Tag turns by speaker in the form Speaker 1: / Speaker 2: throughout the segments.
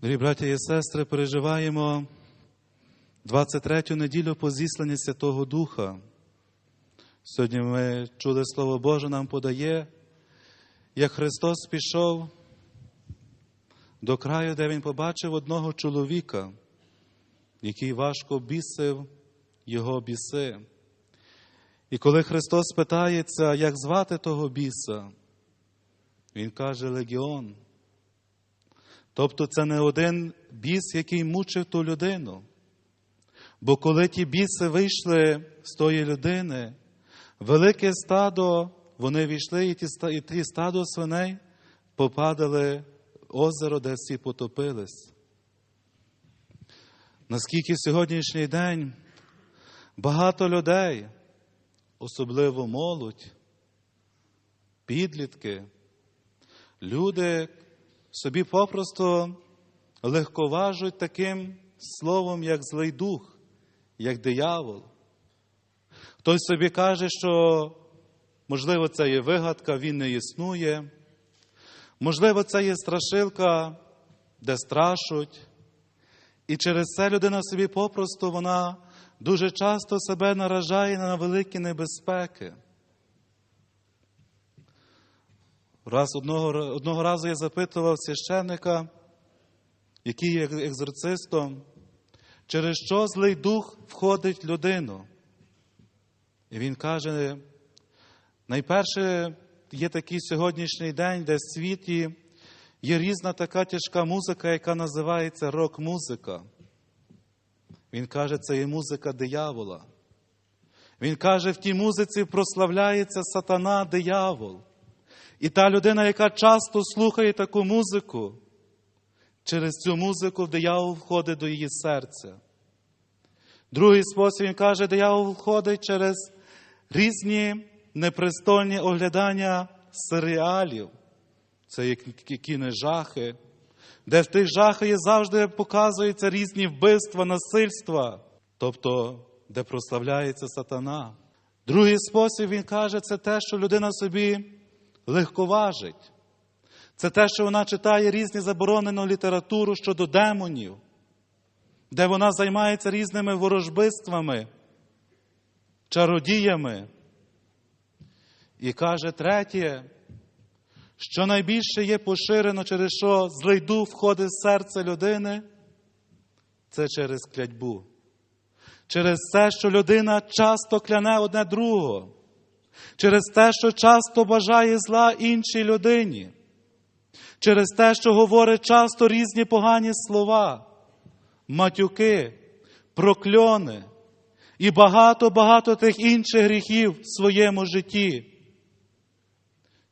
Speaker 1: Дорогі браті і сестри, переживаємо 23-ю неділю по зісланні Святого Духа. Сьогодні ми чули Слово Боже нам подає, як Христос пішов до краю, де Він побачив одного чоловіка, який важко бісив його біси. І коли Христос питається, як звати того біса, Він каже Легіон. Тобто це не один біс, який мучив ту людину. Бо коли ті біси вийшли з тої людини, велике стадо, вони війшли, і ті, і ті стадо свиней попадали в озеро, де всі потопились. Наскільки сьогоднішній день багато людей, особливо молодь, підлітки, люди, собі попросту легковажують таким словом, як злий дух, як диявол. Хтось собі каже, що, можливо, це є вигадка, він не існує. Можливо, це є страшилка, де страшуть. І через це людина собі попросту вона дуже часто себе наражає на великі небезпеки. Раз одного, одного разу я запитував священника, який є екзорцистом, через що злий дух входить в людину. І він каже: найперше є такий сьогоднішній день, де в світі є різна така тяжка музика, яка називається рок-музика. Він каже, це є музика диявола. Він каже, в тій музиці прославляється сатана диявол. І та людина, яка часто слухає таку музику, через цю музику диявол входить до її серця. Другий спосіб він каже, диявол входить через різні непристойні оглядання серіалів. Це як кіножахи, де в тих жахах завжди показуються різні вбивства, насильства, тобто де прославляється сатана. Другий спосіб він каже, це те, що людина собі легковажить. Це те, що вона читає різні заборонену літературу щодо демонів, де вона займається різними ворожбиствами, чародіями. І каже третє, що найбільше є поширено, через що злий дух входить в серце людини, це через клятьбу. Через те, що людина часто кляне одне другого через те, що часто бажає зла іншій людині, через те, що говорить часто різні погані слова, матюки, прокльони і багато-багато тих інших гріхів в своєму житті.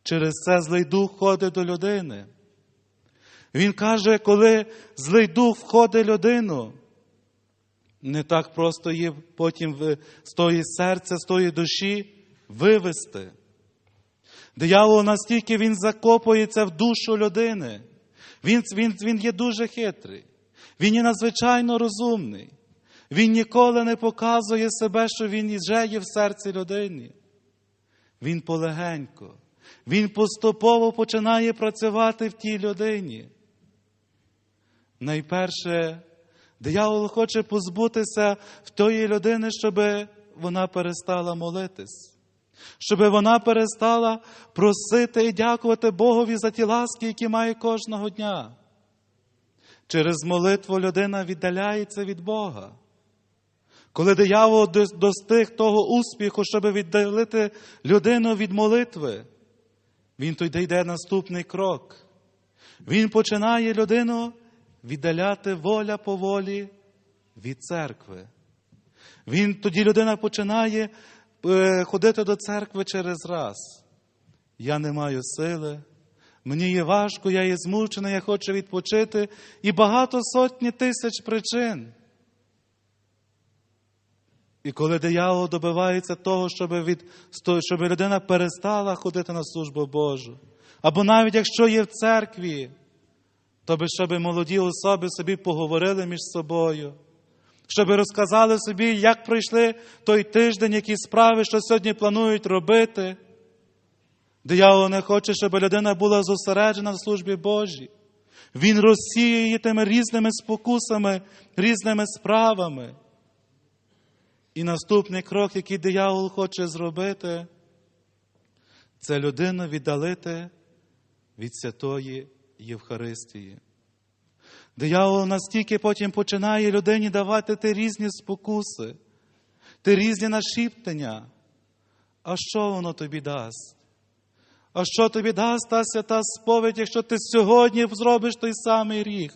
Speaker 1: Через це злий дух ходить до людини. Він каже, коли злий дух входить людину, не так просто її потім з тої серця, з тої душі вивести. Диявол настільки він закопується в душу людини. Він, він, Він є дуже хитрий. Він є надзвичайно розумний. Він ніколи не показує себе, що він вже є в серці людини. Він полегенько. Він поступово починає працювати в тій людині. Найперше, диявол хоче позбутися в тої людини, щоб вона перестала молитись щоб вона перестала просити і дякувати Богові за ті ласки, які має кожного дня. Через молитву людина віддаляється від Бога. Коли диявол достиг того успіху, щоб віддалити людину від молитви, він тоді йде наступний крок. Він починає людину віддаляти воля по волі від церкви. Він тоді людина починає ходити до церкви через раз. Я не маю сили, мені є важко, я є змучений, я хочу відпочити і багато сотні тисяч причин. І коли диявол добивається того, щоб від, щоб людина перестала ходити на службу Божу, або навіть якщо є в церкві, то би щоб молоді особи собі поговорили між собою, щоб розказали собі, як пройшли той тиждень, які справи, що сьогодні планують робити. Диявол не хоче, щоб людина була зосереджена в службі Божій. Він розсіє її тими різними спокусами, різними справами. І наступний крок, який диявол хоче зробити, це людину віддалити від святої Євхаристії. Диявол настільки потім починає людині давати ті різні спокуси, ті різні нашіптення. А що воно тобі дасть? А що тобі дасть та свята сповідь, якщо ти сьогодні зробиш той самий ріг?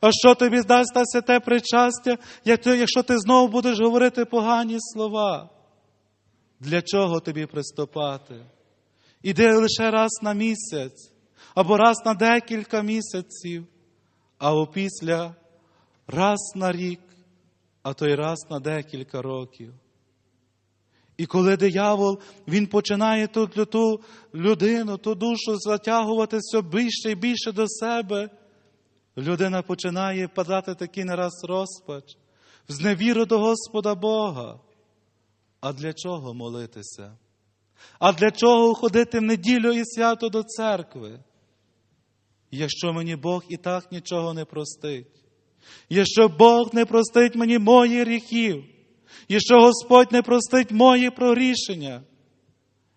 Speaker 1: А що тобі дасть та святе причастя, якщо ти знову будеш говорити погані слова? Для чого тобі приступати? Іди лише раз на місяць або раз на декілька місяців, а опісля раз на рік, а то й раз на декілька років. І коли диявол він починає ту, ту людину, ту душу затягувати все більше і більше до себе, людина починає впадати такий не раз розпач, в зневіру до Господа Бога. А для чого молитися? А для чого ходити в неділю і свято до церкви? Якщо мені Бог і так нічого не простить, якщо Бог не простить мені моїх гріхів, якщо Господь не простить мої прогрішення,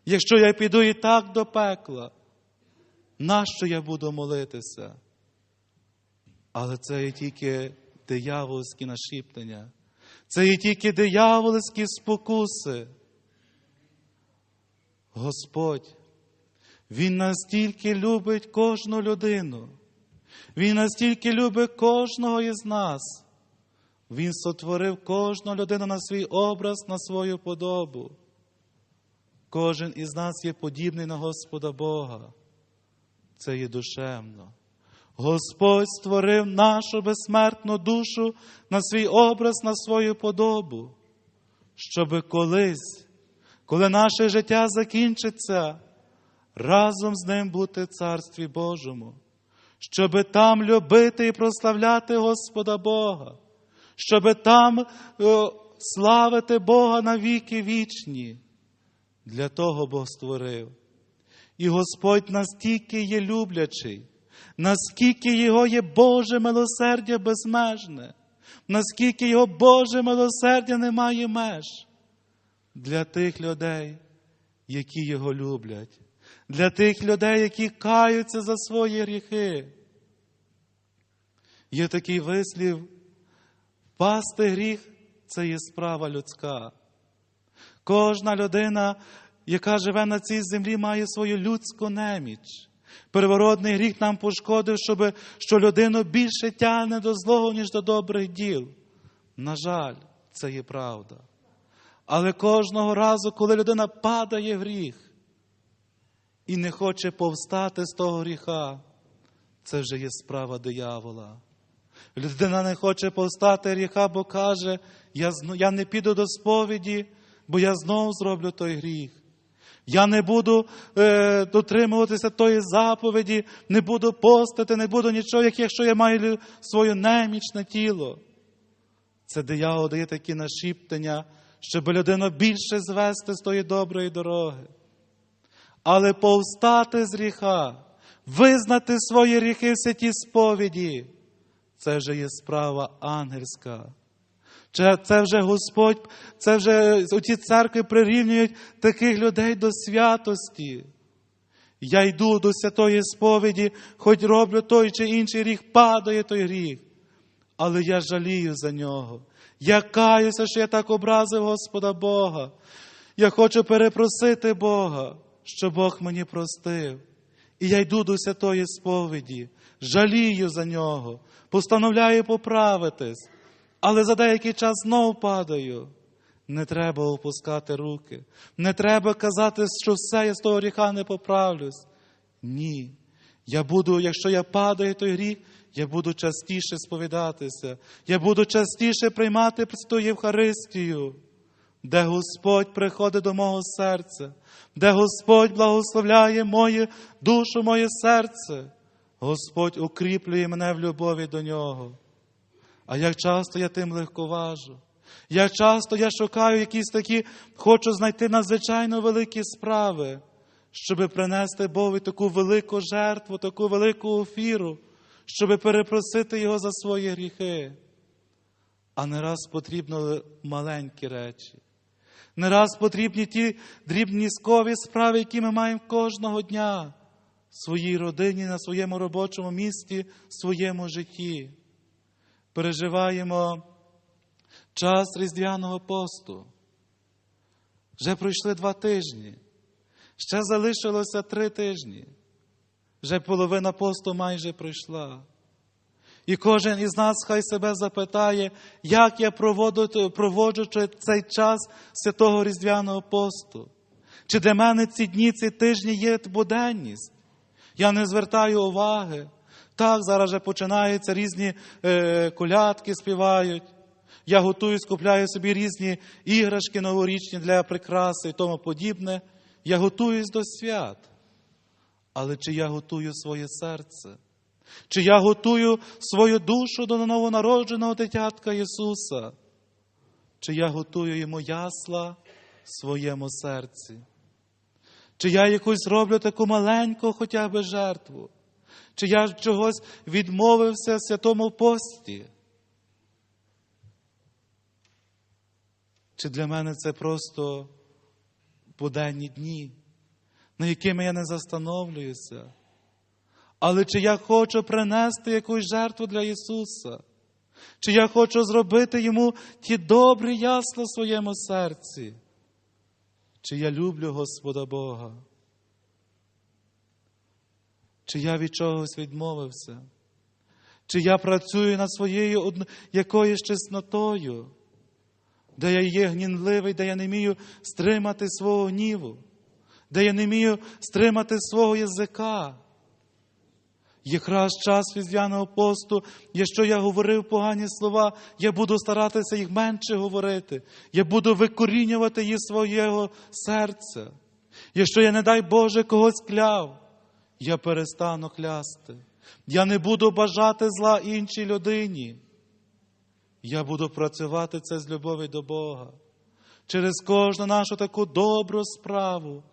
Speaker 1: якщо я піду і так до пекла, нащо я буду молитися? Але це є тільки диявольські нашіптення, це є тільки диявольські спокуси. Господь, Він настільки любить кожну людину, Він настільки любить кожного із нас. Він сотворив кожну людину на свій образ, на свою подобу. Кожен із нас є подібний на Господа Бога. Це є душевно. Господь створив нашу безсмертну душу на свій образ, на свою подобу, щоби колись, коли наше життя закінчиться, разом з ним бути в Царстві Божому, щоби там любити і прославляти Господа Бога, щоби там славити Бога на віки вічні. Для того Бог створив. І Господь настільки є люблячий, наскільки Його є Боже милосердя безмежне, наскільки Його Боже милосердя не має меж для тих людей, які Його люблять, для тих людей, які каються за свої гріхи. Є такий вислів, пасти гріх це є справа людська. Кожна людина, яка живе на цій землі, має свою людську неміч. Переворотний гріх нам пошкодив, щоб, що людину більше тягне до злого, ніж до добрих діл. На жаль, це є правда. Але кожного разу, коли людина падає в гріх і не хоче повстати з того гріха, це вже є справа диявола. Людина не хоче повстати гріха, бо каже, я, я не піду до сповіді, бо я знову зроблю той гріх. Я не буду е, дотримуватися тої заповіді, не буду постити, не буду нічого, як якщо я маю лю- свою неміч тіло. Це диявол дає такі нашіптання, щоб людину більше звести з тої доброї дороги. Але повстати з гріха, визнати свої гріхи в святій сповіді, це вже є справа ангельська. Це, вже Господь, це вже ті церкви прирівнюють таких людей до святості. Я йду до святої сповіді, хоч роблю той чи інший гріх, падає той гріх. Але я жалію за нього. Я каюся, що я так образив Господа Бога. Я хочу перепросити Бога, що Бог мені простив. І я йду до святої сповіді, жалію за нього, постановляю поправитись, але за деякий час знову падаю. Не треба опускати руки, не треба казати, що все, я з того гріха не поправлюсь. Ні. Я буду, якщо я падаю той гріх, я буду частіше сповідатися, я буду частіше приймати Престу Євхаристію, де Господь приходить до мого серця, де Господь благословляє мою душу, моє серце. Господь укріплює мене в любові до нього. А як часто я тим легковажу, як часто я шукаю якісь такі, хочу знайти надзвичайно великі справи, щоб принести Богу таку велику жертву, таку велику офіру, щоб перепросити Його за свої гріхи. А не раз потрібно маленькі речі. Не раз потрібні ті дрібніскові справи, які ми маємо кожного дня в своїй родині, на своєму робочому місці, в своєму житті. Переживаємо час Різдвяного посту. Вже пройшли два тижні, ще залишилося три тижні. Вже половина посту майже пройшла. І кожен із нас хай себе запитає, як я проводжу, проводжу цей час святого Різдвяного посту. Чи для мене ці дні, ці тижні є буденність? Я не звертаю уваги. Так, зараз вже починаються різні е, колядки співають. Я готуюсь, купляю собі різні іграшки новорічні для прикраси і тому подібне. Я готуюсь до свят. Але чи я готую своє серце? Чи я готую свою душу до новонародженого дитятка Ісуса? Чи я готую йому ясла в своєму серці? Чи я якусь роблю таку маленьку хоча б жертву? Чи я чогось відмовився в святому пості? Чи для мене це просто буденні дні, на якими я не застановлююся? Але чи я хочу принести якусь жертву для Ісуса? Чи я хочу зробити Йому ті добрі ясла в своєму серці? Чи я люблю Господа Бога? Чи я від чогось відмовився? Чи я працюю над своєю одно... якоюсь чеснотою, де я є гнівливий, де я не вмію стримати свого гніву, де я не вмію стримати свого язика? Якраз час різдвяного посту, якщо я говорив погані слова, я буду старатися їх менше говорити. Я буду викорінювати їх свого серця. Якщо я, не дай Боже, когось кляв, я перестану клясти. Я не буду бажати зла іншій людині. Я буду працювати це з любові до Бога. Через кожну нашу таку добру справу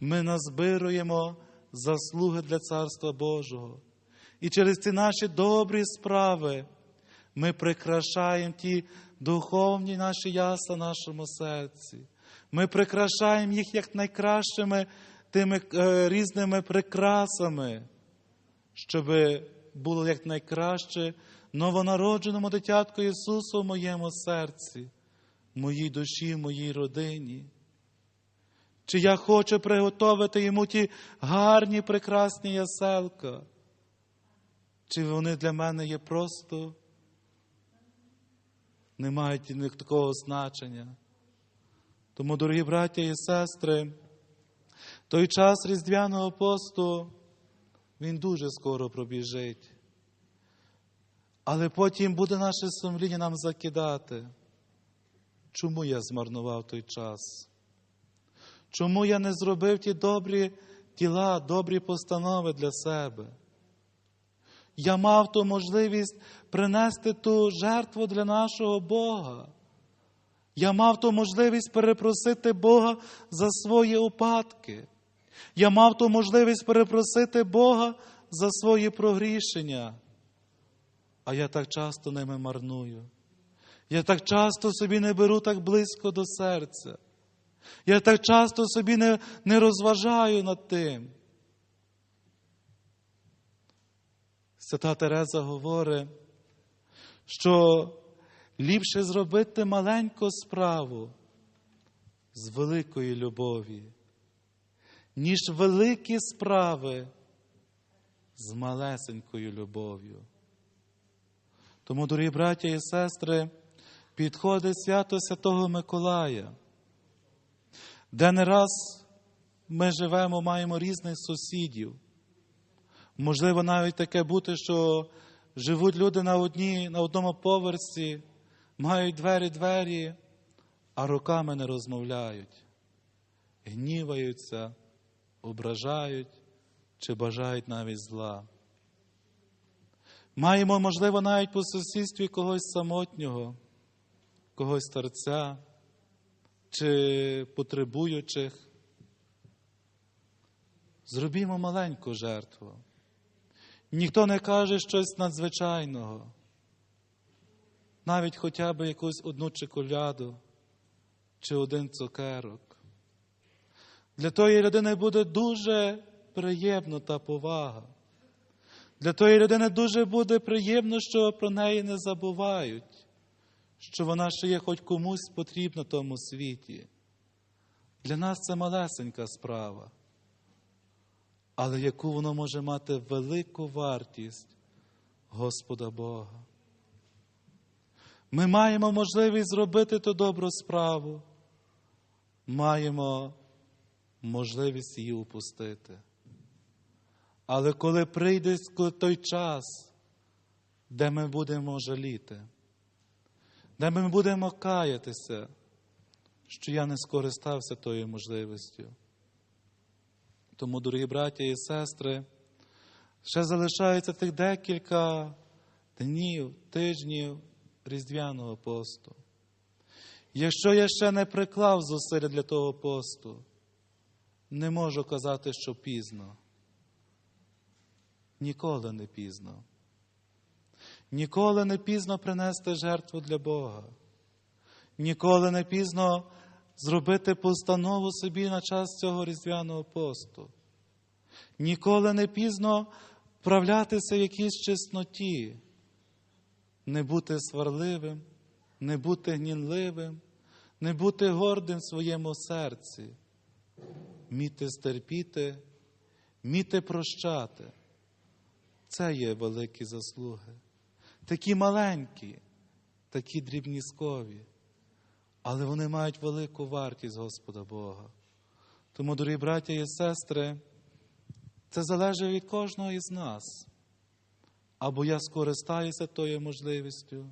Speaker 1: ми назбируємо заслуги для Царства Божого. І через ці наші добрі справи ми прикрашаємо ті духовні наші ясла нашому серці. Ми прикрашаємо їх як найкращими тими е, різними прикрасами, щоб було як найкраще новонародженому дитятку Ісусу в моєму серці, моїй душі, моїй родині. Чи я хочу приготувати йому ті гарні, прекрасні яселка? Чи вони для мене є просто, не мають такого значення. Тому, дорогі браття і сестри, той час Різдвяного посту, він дуже скоро пробіжить. Але потім буде наше сумління нам закидати. Чому я змарнував той час? Чому я не зробив ті добрі діла, добрі постанови для себе? Я мав ту можливість принести ту жертву для нашого Бога. Я мав ту можливість перепросити Бога за свої упадки. Я мав ту можливість перепросити Бога за свої прогрішення. А я так часто ними марную. Я так часто собі не беру так близько до серця. Я так часто собі не, не розважаю над тим. Свята Тереза говорить, що ліпше зробити маленьку справу з великої любові, ніж великі справи з малесенькою любов'ю. Тому, дорогі браття і сестри, підходить свято Святого Миколая, де не раз ми живемо, маємо різних сусідів. Можливо, навіть таке бути, що живуть люди на одній, на одному поверсі, мають двері-двері, а руками не розмовляють, гніваються, ображають чи бажають навіть зла. Маємо, можливо, навіть по сусідстві когось самотнього, когось старця чи потребуючих. Зробімо маленьку жертву. Ніхто не каже щось надзвичайного. Навіть хоча б якусь одну чоколяду чи один цукерок. Для тої людини буде дуже приємно та повага. Для тої людини дуже буде приємно, що про неї не забувають, що вона ще є хоч комусь потрібна тому світі. Для нас це малесенька справа, але яку воно може мати велику вартість Господа Бога. Ми маємо можливість зробити ту добру справу, маємо можливість її упустити. Але коли прийде той час, де ми будемо жаліти, де ми будемо каятися, що я не скористався тою можливістю. Тому, дорогі браття і сестри, ще залишається тих декілька днів, тижнів Різдвяного посту. Якщо я ще не приклав зусилля для того посту, не можу казати, що пізно. Ніколи не пізно. Ніколи не пізно принести жертву для Бога. Ніколи не пізно зробити постанову собі на час цього різдвяного посту. Ніколи не пізно вправлятися в якійсь чесноті, не бути сварливим, не бути гнівливим, не бути гордим в своєму серці, вміти стерпіти, вміти прощати. Це є великі заслуги. Такі маленькі, такі дрібніскові, але вони мають велику вартість Господа Бога. Тому, дорогі браття і сестри, це залежить від кожного із нас. Або я скористаюся тою можливістю,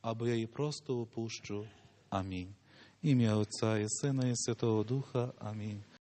Speaker 1: або я її просто опущу. Амінь. Ім'я Отця і Сина, і Святого Духа. Амінь.